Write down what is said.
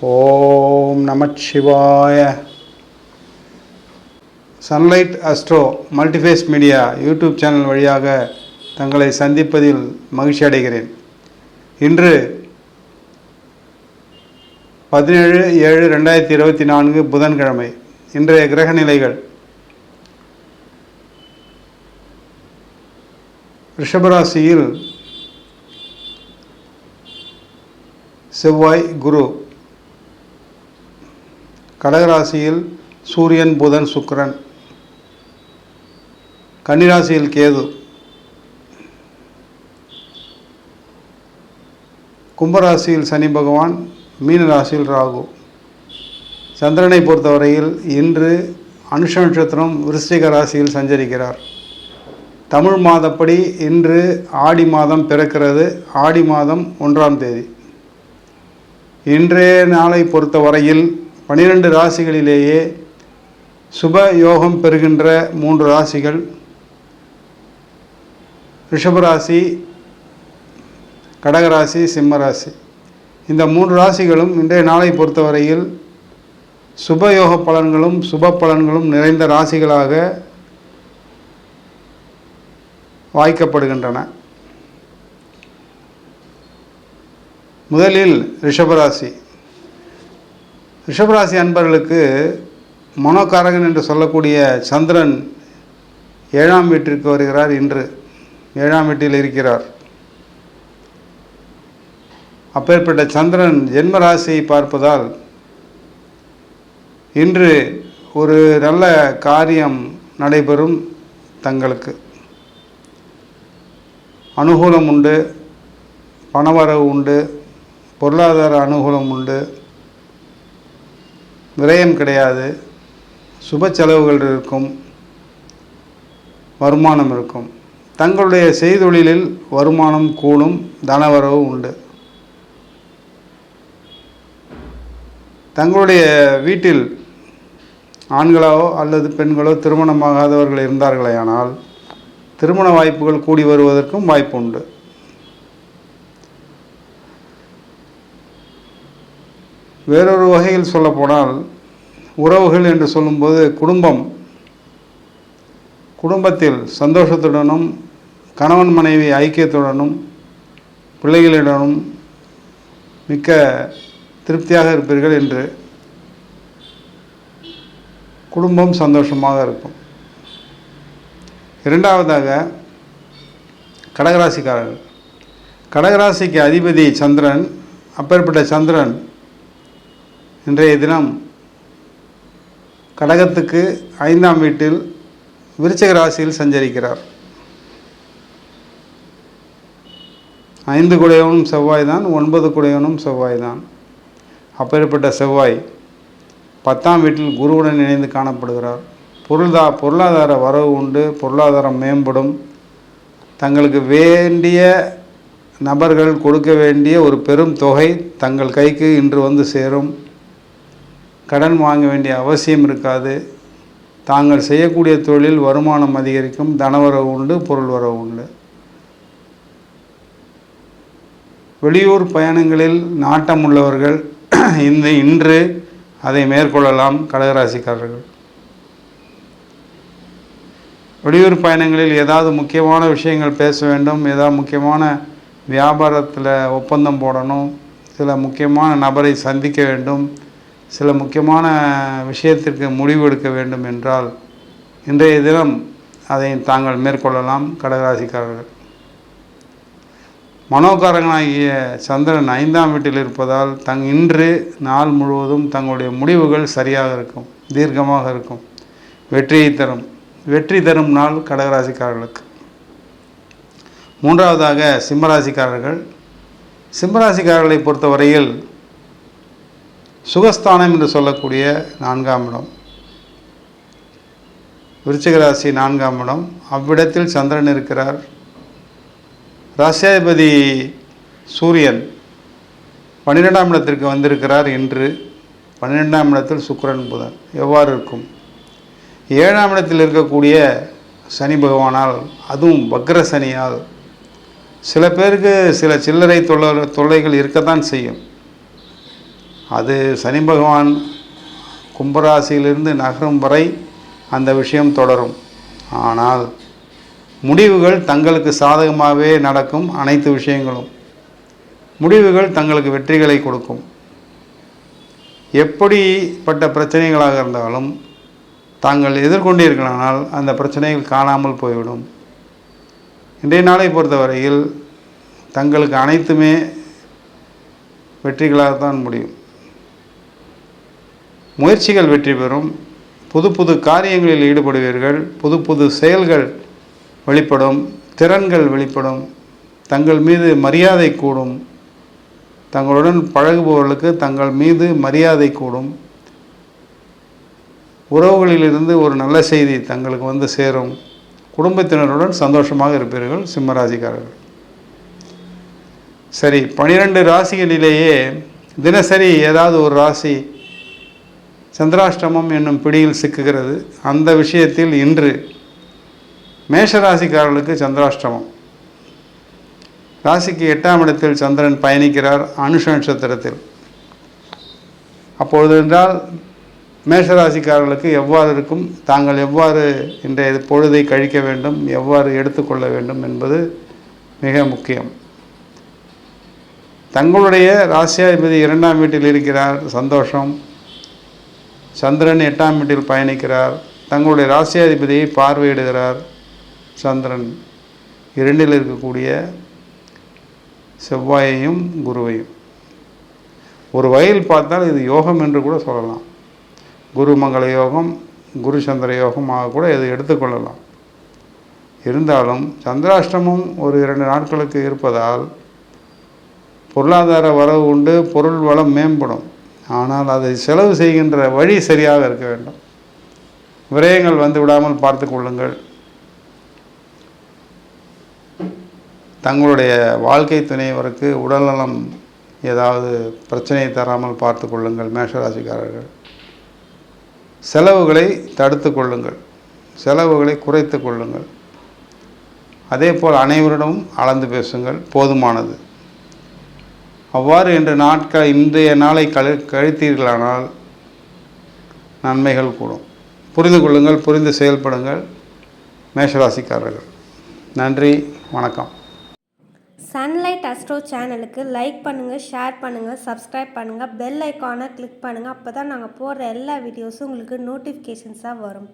ஓம் நமச்சிவாய Sunlight Astro Multiface Media YouTube channel வழியாக தங்களை சந்திப்பதில் மகிழ்ச்சி அடைகிறேன். இன்று பதினேழு ஏழு ரெண்டாயிரத்தி இருபத்தி நான்கு புதன்கிழமை. இன்றைய கிரக நிலைகள். ரிஷபராசியில் செவ்வாய் குரு கடகராசியில் சூரியன் புதன் சுக்கரன். கன்னிராசியில் கேது. கும்பராசியில் சனி பகவான் மீன ராசியில் ராகு. சந்திரனை பொறுத்தவரையில் இன்று அனுஷ நட்சத்திரம் விருச்சிக ராசியில் சஞ்சரிக்கிறார். தமிழ் மாதப்படி இன்று ஆடி மாதம் பிறக்கிறது. ஆடி மாதம் ஒன்றாம் தேதி. இன்றைய நாளை பொறுத்தவரையில் பனிரெண்டு ராசிகளிலேயே சுப யோகம் பெறுகின்ற மூன்று ராசிகள். ரிஷபராசி கடகராசி சிம்மராசி. இந்த மூன்று ராசிகளும் இன்றைய நாளை பொறுத்தவரையில் சுபயோக பலன்களும் சுப பலன்களும் நிறைந்த ராசிகளாக வாய்க்கப்படுகின்றன. முதலில் ரிஷபராசி. ரிஷபராசி அன்பர்களுக்கு மனோகாரகன் என்று சொல்லக்கூடிய சந்திரன் ஏழாம் வீட்டிற்கு வருகிறார் இன்று. ஏழாம் வீட்டில் இருக்கிறார். அப்பேற்பட்ட சந்திரன் ஜென்மராசியை பார்ப்பதால் இன்று ஒரு நல்ல காரியம் நடைபெறும் தங்களுக்கு. அனுகூலம் உண்டு பணவரவு உண்டு பொருளாதார அனுகூலம் உண்டு. விரயம் கிடையாது. சுப செலவுகள் இருக்கும். வருமானம் இருக்கும். தங்களுடைய செய்தொழிலில் வருமானம் கூடும். தனவரவு உண்டு. தங்களுடைய வீட்டில் ஆண்களோ அல்லது பெண்களோ திருமணமாகாதவர்கள் இருந்தார்களேயானால் திருமண வாய்ப்புகள் கூடி வருவதற்கும் வாய்ப்பு உண்டு. வேறொரு வகையில் சொல்லப்போனால் உறவுகள் என்று சொல்லும்போது குடும்பம். குடும்பத்தில் சந்தோஷத்துடனும் கணவன் மனைவி ஐக்கியத்துடனும் பிள்ளைகளிடனும் மிக்க திருப்தியாக இருப்பீர்கள் என்று குடும்பம் சந்தோஷமாக இருக்கும். இரண்டாவதாக கடகராசிக்காரர்கள். கடகராசிக்கு அதிபதி சந்திரன் அப்பேற்பட்ட சந்திரன் இன்றைய தினம் கடகத்துக்கு ஐந்தாம் வீட்டில் விருச்சக ராசியில் சஞ்சரிக்கிறார். ஐந்து குடையவனும் செவ்வாய் தான் ஒன்பது குடையவனும் செவ்வாய் தான். அப்பேற்பட்ட செவ்வாய் பத்தாம் வீட்டில் குருவுடன் இணைந்து காணப்படுகிறார். பொருள்தா பொருளாதார வரவு உண்டு பொருளாதாரம் மேம்படும். தங்களுக்கு வேண்டிய நபர்கள் கொடுக்க வேண்டிய ஒரு பெரும் தொகை தங்கள் கைக்கு இன்று வந்து சேரும். கடன் வாங்க வேண்டிய அவசியம் இருக்காது. தாங்கள் செய்யக்கூடிய தொழில் வருமானம் அதிகரிக்கும் தனவரவு உண்டு பொருள் வரவு உண்டு. வெளியூர் பயணங்களில் நாட்டம் உள்ளவர்கள் இந்த இன்று அதை மேற்கொள்ளலாம் கடகராசிக்காரர்கள். வெளியூர் பயணங்களில் ஏதாவது முக்கியமான விஷயங்கள் பேச வேண்டும் ஏதாவது முக்கியமான வியாபாரத்தில் ஒப்பந்தம் போடணும் சில முக்கியமான நபரை சந்திக்க வேண்டும் சில முக்கியமான விஷயத்திற்கு முடிவு எடுக்க வேண்டும் என்றால் இன்றைய தினம் அதை தாங்கள் மேற்கொள்ளலாம் கடகராசிக்காரர்கள். மனோகாரகனாகிய சந்திரன் ஐந்தாம் வீட்டில் இருப்பதால் தங் இன்று நாள் முழுவதும் தங்களுடைய முடிவுகள் சரியாக இருக்கும் தீர்க்கமாக இருக்கும். வெற்றியை தரும் வெற்றி தரும் நாள் கடகராசிக்காரர்களுக்கு. மூன்றாவதாக சிம்மராசிக்காரர்கள். சிம்மராசிக்காரர்களை பொறுத்தவரையில் சுகஸ்தானம் என்று சொல்லக்கூடிய நான்காம் இடம். விருச்சிகராசி நான்காம் இடம். அவ்விடத்தில் சந்திரன் இருக்கிறார். ராசியாதிபதி சூரியன் பன்னிரெண்டாம் இடத்திற்கு வந்திருக்கிறார் இன்று. பன்னிரெண்டாம் இடத்தில் சுக்கரன் புதன். எவ்வாறு இருக்கும்? ஏழாம் இடத்தில் இருக்கக்கூடிய சனி பகவானால் அதுவும் வக்ர சனியால் சில பேருக்கு சில சில்லறை தொல்லை தொல்லைகள் இருக்கத்தான் செய்யும். அது சனி பகவான் கும்பராசியிலிருந்து நகரும் வரை அந்த விஷயம் தொடரும். ஆனால் முடிவுகள் தங்களுக்கு சாதகமாகவே நடக்கும் அனைத்து விஷயங்களும். முடிவுகள் தங்களுக்கு வெற்றிகளை கொடுக்கும். எப்படிப்பட்ட பிரச்சனைகளாக இருந்தாலும் தாங்கள் எதிர்கொண்டீர்களானால் அந்த பிரச்சனைகள் காணாமல் போய்விடும். இன்றைய நாளை பொறுத்தவரையில் தங்களுக்கு அனைத்துமே வெற்றிகளாகத்தான் முடியும். முயற்சிகள் வெற்றி பெறும். புது புது காரியங்களில் ஈடுபடுவீர்கள். புது புது செயல்கள் வெளிப்படும். திறன்கள் வெளிப்படும். தங்கள் மீது மரியாதை கூடும். தங்களுடன் பழகுபவர்களுக்கு தங்கள் மீது மரியாதை கூடும். உறவுகளிலிருந்து ஒரு நல்ல செய்தி தங்களுக்கு வந்து சேரும். குடும்பத்தினருடன் சந்தோஷமாக இருப்பீர்கள் சிம்மராசிக்காரர்கள். சரி பனிரெண்டு ராசிகளிலேயே தினசரி ஏதாவது ஒரு ராசி சந்திராஷ்டமம் என்னும் பிடியில் சிக்குகிறது. அந்த விஷயத்தில் இன்று மேஷராசிக்காரர்களுக்கு சந்திராஷ்டமம். ராசிக்கு எட்டாம் இடத்தில் சந்திரன் பயணிக்கிறார் அனுஷ நட்சத்திரத்தில். அப்பொழுது என்றால் மேஷராசிக்காரர்களுக்கு எவ்வாறு இருக்கும்? தாங்கள் எவ்வாறு இன்றைய பொழுதை கழிக்க வேண்டும்? எவ்வாறு எடுத்துக்கொள்ள வேண்டும் என்பது மிக முக்கியம். தங்களுடைய ராசியாதிபதி இரண்டாம் வீட்டில் இருக்கிறார். சந்தோஷம். சந்திரன் எட்டாம் வீட்டில் பயணிக்கிறார். தங்களுடைய ராசியாதிபதியை பார்வையிடுகிறார் சந்திரன். இரண்டில் இருக்கக்கூடிய செவ்வாயையும் குருவையும். ஒரு வகையில் பார்த்தால் இது யோகம் என்று கூட சொல்லலாம். குரு மங்கள யோகம் குரு சந்திர யோகமாக கூட இதை எடுத்துக்கொள்ளலாம் இருந்தாலும் சந்திராஷ்டமம் ஒரு இரண்டு நாட்களுக்கு இருப்பதால் பொருளாதார வரவு உண்டு பொருள் வளம் மேம்படும். ஆனால் அதை செலவு செய்கின்ற வழி சரியாக இருக்க வேண்டும். விரயங்கள் வந்து விடாமல் பார்த்து கொள்ளுங்கள். தங்களுடைய வாழ்க்கை துணைவருக்கு உடல்நலம் ஏதாவது பிரச்சனையை தராமல் பார்த்து கொள்ளுங்கள் மேஷராசிக்காரர்கள். செலவுகளை தடுத்து கொள்ளுங்கள். செலவுகளை குறைத்து கொள்ளுங்கள். அதே போல் அனைவரிடமும் அளந்து பேசுங்கள். போதுமானது. அவ்வாறு இன்று நாட்கள் இன்றைய நாளை கழி கழித்தீர்களானால் நன்மைகள் கூடும். புரிந்து கொள்ளுங்கள் புரிந்து செயல்படுங்கள். மேஷராசிக்காரர்கள் நன்றி வணக்கம். சன்லைட் அஸ்ட்ரோ சேனலுக்கு லைக் பண்ணுங்கள் ஷேர் பண்ணுங்கள் சப்ஸ்கிரைப் பண்ணுங்கள் பெல் ஐக்கானை கிளிக் பண்ணுங்கள் அப்போ தான் நாங்கள் போடுற எல்லா வீடியோஸும் உங்களுக்கு நோட்டிஃபிகேஷன்ஸாக வரும்.